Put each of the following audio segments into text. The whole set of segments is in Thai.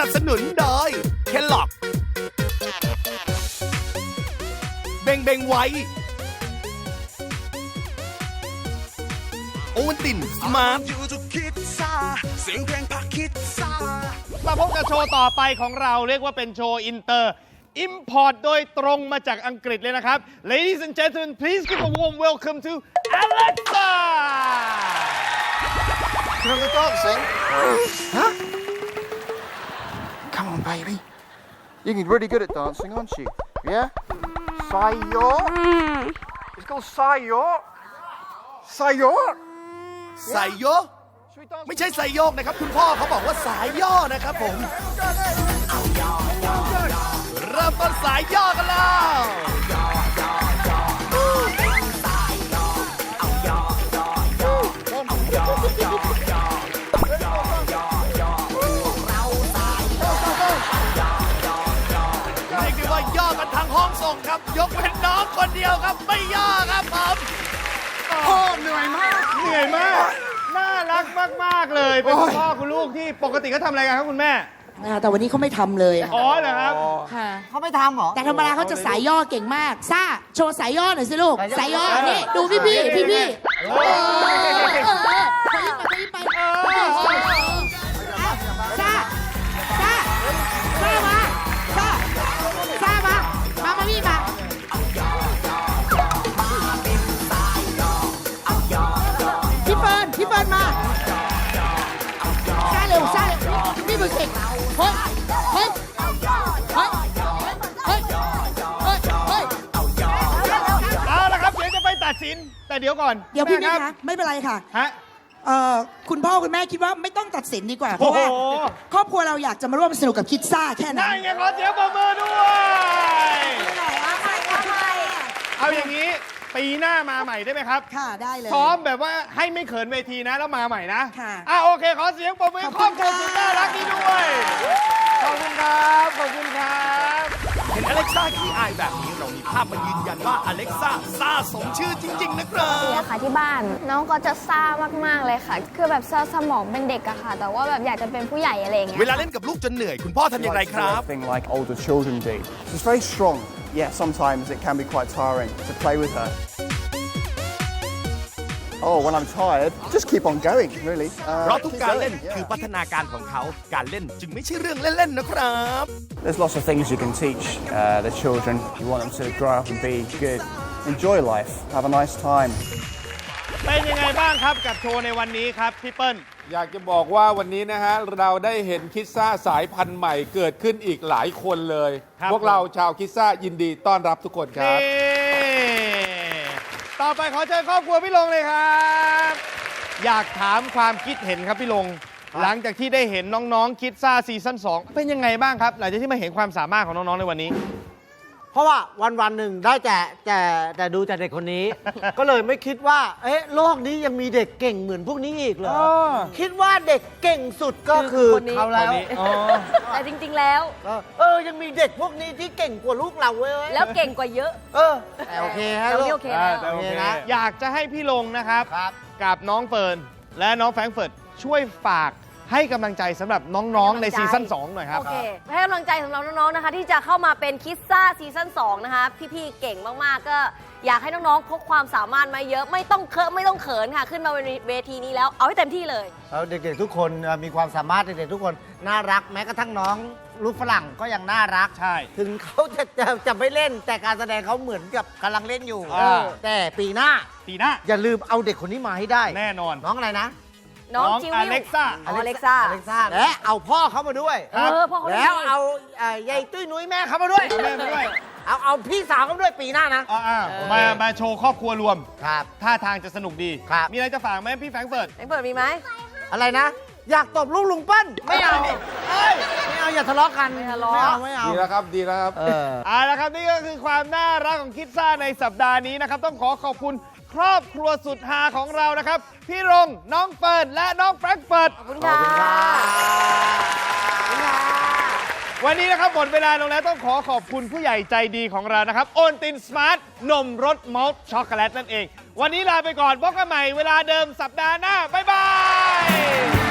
นับสนุนโดยเคลล็อกเบงเบงไว้โอวันตินสมาร์ทอยู่ทุกคิดซ่าเสียงเพลงพักคิดซ่ามาพบกับโชว์ต่อไปของเราเรียกว่าเป็นโชว์อินเตอร์อิมพอร์ตโดยตรงมาจากอังกฤษเลยนะครับ Ladies and gentlemen please give a warm welcome to Alexa You know the dancing? huh? Come on, baby. You're really good at dancing, aren't you? Yeah? Sayor? It's called Sayor. Sayor? สายโยก ไม่ใช่สายโยกนะครับ คุณพ่อเขาบอกว่าสายย่อนะครับผม เริ่มต้นสายย่อกันแล้ว ส่งครับ ยกเว้นน้องคนเดียวครับ ไม่ย่อครับผมเหนื่อยมาก น่ารักมาก ๆ เลย เป็นคุณพ่อคุณลูกที่ปกติเขาทำอะไรกันครับคุณแม่ อ่าแต่วันนี้เขาไม่ทำเลยอะอ๋อเหรอครับ ค่ะ เขาไม่ทำเหรอ แต่ธรรมดาเขาจะสายย่อเก่งมากซ่าโชว์สายย่อหน่อยสิลูก สายย่อ นี่ ดูพี่พี่พี่พี่เออเออเออ ฮ้ยเฮ้ยเฮ้ยเฮ้ยเฮ้ยเฮ้ย เอาละครับเดี๋ยวจะไปตัดสิน แต่เดี๋ยวก่อนเดี๋ยวพี่แม่นี่ครัคะไม่เป็นไรค่ะฮะ เอ่อคุณพ่อคุณแม่คิดว่าไม่ต้องตัดสินดีกว่า เพราะว่าโอ้โห ครอบครัวเราอยากจะมาร่วมสนุกกับคิดซ่าแค่นั้นั่นนไงขอเสียงปรบมือด้วย เอาอย่างนี้ ปีหน้ามาใหม่ได้ไหมครับ ค่ะได้เลย ซ้อมแบบว่าให้ไม่เขินเวทีนะแล้วมาใหม่นะค่ะอะโอเค ขอเสียงปรบมือขอบคคุรอบณครัวค่ะ สุดน่ารักนี้ด้วย ขอบคุณครับ ขอบคุณครับ เห็นอเล็กซ่าขี้อายแบบนี้เรามีภาพมายืนยันว่าอเล็กซ่าซ่าสมชื่อจริง ๆ นะครับอะค่ะที่บ้านน้องก็จะซ่ามากๆเลยค่ะ คือแบบสสมองเป็นเด็กอะค่ะ แต่ว่าแบบอยากจะเป็นผู้ใหญ่อะไรอย่างเงี้ย เวลาเล่นกับลูกจนเหนื่อย คุณพ่อทำอย่างไรครับ Thing like older children do. She's very strong. Yeah, sometimes it can be quite tiring to play with her. Oh, when I'm tired, just keep on going, really. Uh, เพราะทุก keep การ going, เล่น yeah. คือพัฒนาการของเขา การเล่นจึงไม่ใช่เรื่องเล่น ๆ นะครับ There's lots of things you can teach uh, the children. You want them to grow up and be good, enjoy life, have a nice time. เป็นยังไงบ้างครับกับโชว์ในวันนี้ครับพี่เปิ้ล อยากจะบอกว่าวันนี้นะฮะ เราได้เห็นคิดซ่าสายพันธุ์ใหม่เกิดขึ้นอีกหลายคนเลย ครับพวกเราชาวคิดซ่ายินดีต้อนรับทุกคนครับ นี่ต่อไปขอเชิญครอบครัวพี่ลงเลยครับ อยากถามความคิดเห็นครับพี่ลง หลังจากที่ได้เห็นน้องๆคิดซ่าซีซั่น2เป็นยังไงบ้างครับ หลังจากที่มาเห็นความสามารถของน้องๆในวันนี้ เพราะว่าวันวันๆหนึ่งได้แต่แต่แต่ดูแต่เด็กคนนี้ ก็เลยไม่คิดว่า เอ๊ะโลกนี้ยังมีเด็กเก่งเหมือนพวกนี้อีกเหรอเออคิดว่าเด็กเก่งสุดก็คือคนนี้ เขาแล้วอ๋อแต่จริง ๆ แล้วเออเออยังมีเด็กพวกนี้ที่เก่งกว่าลูกเราเว้ยแล้วเก่งกว่าเยอะเออแต่โอเคฮะแต่ลูวันนี้กโอเคแล้วแต่โอเคโอเคนะ อยากจะให้พี่ลงนะครับ ครับ กับน้องเฟิร์นและน้องแฟรงก์เฟิร์ตช่วยฝาก ให้กำลังใจสำหรับน้องๆ ในซีซั่น2หน่อยครับ โอเคให้กำลังใจสำหรับน้องๆ นะคะ ที่จะเข้ามาเป็นคิดซ่าซีซั่น2นะคะ พี่ๆ เก่งมากๆ ก็อยากให้น้องๆ พกความสามารถมาเยอะ ไม่ต้องเคอะไม่ต้องเขินค่ะ ขึ้นมาบนเวทีนี้แล้ว เอาให้เต็มที่เลย แล้วเด็กๆ ทุกคนเอ่อมีความสามารถเด็กๆ ทุกคนน่ารักแม้กระทั่งน้องลูกฝรั่งก็ยังน่ารัก ใช่ ถึงเขาจะจะจะไม่เล่นแต่การแสดงเขาเหมือนกับกำลังเล่นอยู่อ่า แต่ปีหน้าปีหน้าอย่าลืมเอาเด็กคนนี้มาให้ได้ แน่นอน น้องอะไรนะ น้องน้องจิวอเล็กซ่าอ๋ออเล็กซ่า อเล็กซ่าและเอาพ่อเขามาด้วย เออพ่อเขาดีแล้วเอาเอ่อยายตุ้ยนุ้ยแม่เขามาด้วย แม่มาด้วยเอาเอาพี่สาวเขามาด้วยปีหน้านะ อ่าๆมา มาโชว์ครอบครัวรวม ครับ ท่าทางจะสนุกดี ครับ มีอะไรจะฝากไหมพี่แฟรงก์เฟิร์ตแฟรงก์เปิดมีไหมอะไรนะ อยากตบลูกลุงเปิ้ลไม่เอาไม่เอาอย่าทะเลาะกันไม่ทะเลาะ ไม่เอาไม่เอา ดีแล้วครับดีแล้วครับเออเอาละครับนี่ก็คือความน่ารักของคิดซ่าในสัปดาห์นี้นะครับ ต้องขอขอบคุณครอบครัวสุดฮาของเรานะครับ พี่รงน้องเฟิร์นและน้องแฟรงก์เฟิร์ตขอบคุณค่ะ วันนี้นะครับหมดเวลาลงแล้วต้องขอขอบคุณผู้ใหญ่ใจดีของเรานะครับ โอนตินสมาร์ท นมรสมอลต์ช็อกโกแลตนั่นเอง วันนี้ลาไปก่อนพบกันใหม่เวลาเดิมสัปดาห์หน้า บ๊ายบาย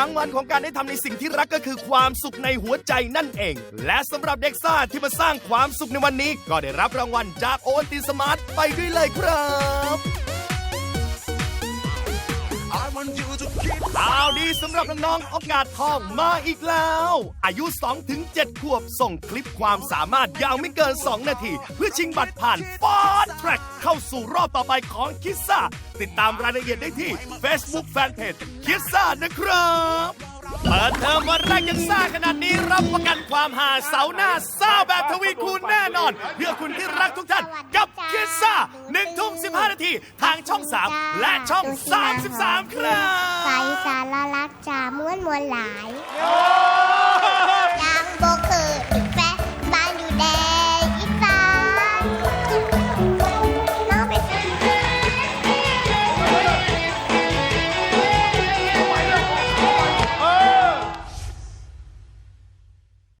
างวัลของการได้ทำในสิ่งที่รักก็คือความสุขในหัวใจนั่นเอง และสำหรับเด็กซ่าที่มาสร้างความสุขในวันนี้ ก็ได้รับรางวัลจากโอตีสมาร์ทไปด้วยเลยครับ ข่าวดีสำหรับน้องๆโอกาสทองมาอีกแล้ว อายุ 2-7 ขวบส่งคลิปความสามารถยาวไม่เกิน 2 นาที เพื่อชิงบัตรผ่านฟอร์แทร็กเข้าสู่รอบต่อไปของคิสซ่า ติดตามรายละเอียดได้ที่ Facebook Fanpage คิสซ่านะครับ เปิดเทอมวันแรกยังซ่าขนาดนี้รับประกันความหาเสาหน้าซ่าแบบทวีคูณแน่นอน เพื่อคุณที่รักทุกท่านกับคิดซ่าหนึ่งทุ่มสิบห้านาทีทางช่อง 3 และช่อง 33 ครับ ใสสารลักษณ์จาม้วนมวลหลาย